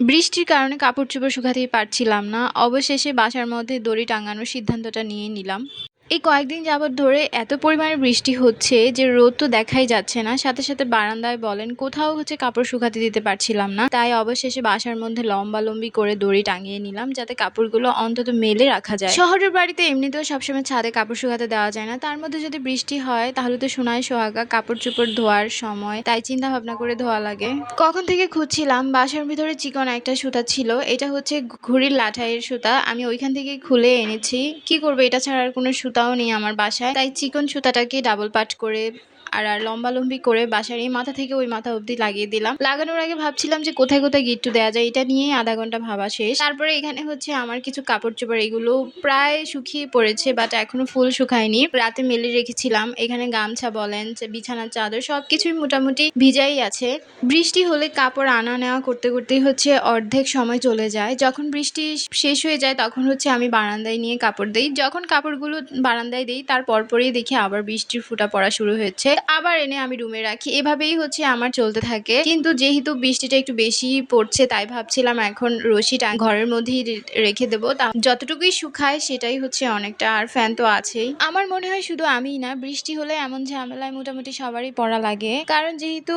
বৃষ্টির কারণে কাপড় চোপড় শুকাতেই পারছিলাম না। অবশেষে বাসার মধ্যে দড়ি টাঙানোর সিদ্ধান্তটা নিয়ে নিলাম। এই কয়েকদিন যাবৎ ধরে এত পরিমাণে বৃষ্টি হচ্ছে যে রোদ তো দেখাই যাচ্ছে না। সাথে সাথে বারান্দায় বলেন, কোথাও হচ্ছে কাপড় শুকাতে দিতে পারছিলাম না। তাই অবশেষে বাসার মধ্যে লম্বালম্বি করে দড়ি টাঙিয়ে নিলাম যাতে কাপড়গুলো অন্তত মেলে রাখা যায়। শহরের বাড়িতে এমনিতেও সবসময় ছাদে কাপড় শুকাতে দেওয়া যায় না। তার মধ্যে যদি বৃষ্টি হয়, তাহলে তো সোনায় সোহাগা কাপড় চোপড় ধোয়ার সময়। তাই চিন্তা ভাবনা করে ধোয়া লাগে। কখন থেকে খুঁজছিলাম, বাসার ভিতরে চিকন একটা সুতা ছিল। এটা হচ্ছে ঘুড়ির লাঠাইয়ের সুতা। আমি ওইখান থেকে খুলে এনেছি। কি করব, এটা ছাড়া আর কোনো সুতাও নেই আমার বাসায়। তাই চিকন সুতাটাকে ডাবল পাট করে আর আর লম্বালম্বি করে বাসার এই মাথা থেকে ওই মাথা অবধি লাগিয়ে দিলাম। লাগানোর আগে ভাবছিলাম যে কোথায় কোথায় গিট্টু দেওয়া যায়, এটা নিয়েই আধা ঘণ্টা ভাবা শেষ। তারপরে এখানে হচ্ছে আমার কিছু কাপড় চোপড়, এগুলো প্রায় শুকিয়ে পড়েছে বাট এখনও ফুল শুকায়নি। রাতে মেলে রেখেছিলাম, এখানে গামছা বলেন বিছানার চাদর সব কিছুই মোটামুটি ভিজাই আছে। বৃষ্টি হলে কাপড় আনা নেওয়া করতে করতেই হচ্ছে অর্ধেক সময় চলে যায়। যখন বৃষ্টি শেষ হয়ে যায়, তখন হচ্ছে আমি বারান্দায় নিয়ে কাপড় দিই। যখন কাপড়গুলো বারান্দায় দিই, তার পরপরই দেখি আবার বৃষ্টির ফুটা পড়া শুরু হয়েছে। আবার এনে আমি রুমে রাখি। এভাবেই হচ্ছে আমার চলতে থাকে। কিন্তু যেহেতু বৃষ্টিটা একটু বেশি পড়ছে, তাই ভাবছিলাম এখন রশিটা ঘরের মধ্যেই রেখে দেবো। তা যতটুকুই শুকায় সেটাই হচ্ছে অনেকটা। আর ফ্যান তো আছেই। আমার মনে হয় শুধু আমিই না, বৃষ্টি হলে এমন ঝামেলায় মোটামুটি সবারই পড়া লাগে। কারণ যেহেতু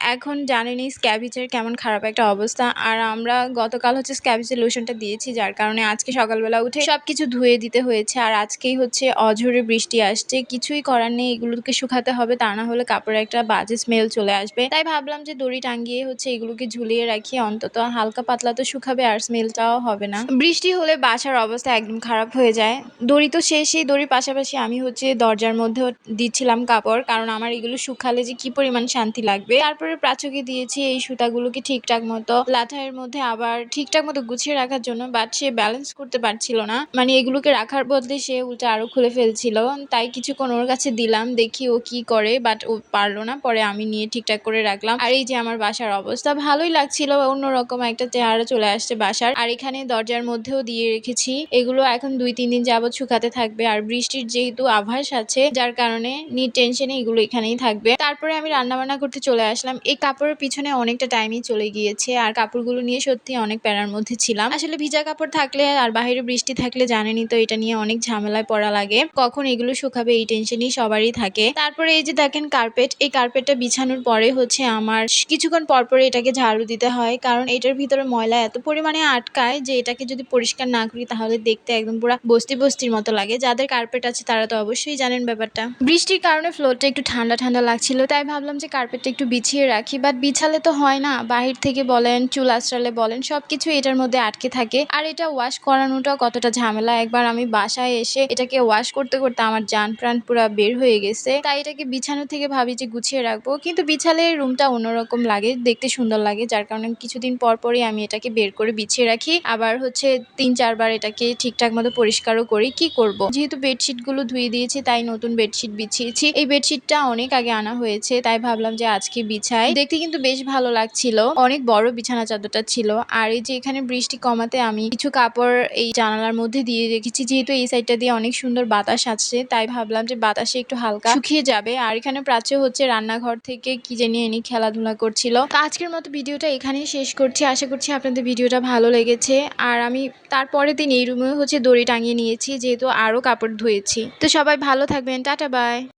এখন জানেনই স্ক্যাবিচের কেমন খারাপ একটা অবস্থা। আর আমরা গতকাল হচ্ছে স্ক্যাবিচের লোশনটা দিয়েছি, যার কারণে আজকে সকালবেলা উঠে সবকিছু ধুয়ে দিতে হয়েছে। আর আজকেই হচ্ছে অঝরে বৃষ্টি আসছে। কিছুই করার নেই, এগুলোকে শুকাতে হবে। তা না হলে কাপড়ে একটা বাজে স্মেল চলে আসবে। তাই ভাবলাম যে দড়ি টাঙ্গিয়ে হচ্ছে এগুলোকে ঝুলিয়ে রাখি, অন্তত হালকা পাতলা তো শুকাবে আর স্মেলটাও হবে না। বৃষ্টি হলে বাসার অবস্থা একদম খারাপ হয়ে যায়। দড়ি তো শেষেই, দড়ির পাশাপাশি আমি হচ্ছে দরজার মধ্যেও দিচ্ছিলাম কাপড়, কারণ আমার এগুলো শুকালে যে কি পরিমাণ শান্তি লাগবে। তারপরে প্রাচকে দিয়েছি এই সুতাগুলোকে ঠিকঠাক মতো। লাঠাইয়ের মধ্যে আবার ঠিকঠাক মতো গুছিয়ে রাখার জন্য বাট সে ব্যালেন্স করতে পারছিল না। মানে এগুলোকে রাখার বদলে সে উল্টা আরও খুলে ফেলছিল। তাই কিছুক্ষণ ওর কাছে দিলাম, দেখি ও কি করে। বাট ও পারল না। পরে আমি নিয়ে ঠিকঠাক করে রাখলাম। আর এই যে আমার বাসার অবস্থা, ভালোই লাগছিল। অন্যরকম একটা চেহারা চলে আসছে বাসার। আর এখানে দরজার মধ্যেও দিয়ে রেখেছি। এগুলো এখন দুই, তিন দিন যাবত শুকাতে থাকবে। আর বৃষ্টির যেহেতু আভাস আছে, যার কারণে নি টেনশনে এগুলো এখানেই থাকবে। তারপরে আমি রান্না বান্না করতে চলে আসলাম। এই কাপড়ের পিছনে অনেকটা টাইমই চলে গিয়েছে। আর কাপড়গুলো নিয়ে সত্যি অনেক প্যারার মধ্যে ছিলাম। আসলে ভিজা কাপড় থাকলে আর বাইরে বৃষ্টি থাকলে জানেনই তো, এটা নিয়ে অনেক ঝামেলায় পড়া লাগে। কখন এগুলো শুকাবে এই টেনশনই সবারই থাকে। তারপরে এই যে দেখেন কার্পেট এই কার্পেটটা বিছানোর পরে হচ্ছে আমার কিছুক্ষণ পর পরে এটাকে ঝাড়ু দিতে হয়, কারণ এটার ভিতরে ময়লা এত পরিমাণে আটকায় যে এটাকে যদি পরিষ্কার না করি তাহলে দেখতে একদম পুরো বস্তি বস্তির মতো লাগে। যাদের কার্পেট আছে তারা তো অবশ্যই জানেন ব্যাপারটা। বৃষ্টির কারণে ফ্লোরটা একটু ঠান্ডা ঠান্ডা লাগছিল, তাই ভাবলাম যে কার্পেটটা একটু বিছিয়ে রাখি বাট বিছালে তো হয় না। বাহির থেকে বলেন, চুল আশ্রালে বলেন সব কিছু এটার মধ্যে আটকে থাকে। আর এটা ওয়াশ করানোটাও কতটা ঝামেলা। একবার আমি বাসায় এসে এটাকে ওয়াশ করতে করতে আমার জান প্রাণ পুরা বের হয়ে গেছে, তাই এটাকে বিছানো থেকে ভাবি যে গুছিয়ে রাখব, কিন্তু বিছালে রুমটা অন্যরকম লাগে, দেখতে সুন্দর লাগে, যার কারণে কিছুদিন পর পরই আমি এটাকে বের করে বিছিয়ে রাখি। আবার হচ্ছে তিন, চারবার এটাকে ঠিকঠাক মতো পরিষ্কারও করি, কি করব? যেহেতু বেডশিটগুলো ধুয়ে দিয়েছি, তাই নতুন বেডশিট বিছিয়েছি। এই বেডশিটটা অনেক আগে আনা হয়েছে, তাই ভাবলাম যে আজকে বিছাই। দেখতে কিন্তু বেশ ভালো লাগছিল, অনেক বড় বিছানা চাদরটা ছিল। আর এই যে এখানে বৃষ্টি কমাতে আমি কিছু কাপড় এই জানালার মধ্যে দিয়ে রেখেছি, যেহেতু এই সাইডটা দিয়ে অনেক সুন্দর বাতাস আসছে, তাই ভাবলাম যে বাতাসে একটু হালকা শুকিয়ে যাবে। আর এখানে প্রাচ্য হচ্ছে রান্নাঘর থেকে কি জানি এনে খেলাধুলা করছিল। তো আজকের মতো ভিডিওটা এখানেই শেষ করছি। আশা করছি আপনাদের ভিডিওটা ভালো লেগেছে। আর আমি তারপরে দিন এই রুমে হচ্ছে দড়ি টাঙিয়ে নিয়েছি, যেহেতু আরও কাপড় ধুয়েছি। তো সবাই ভালো থাকবেন। Tata, bye.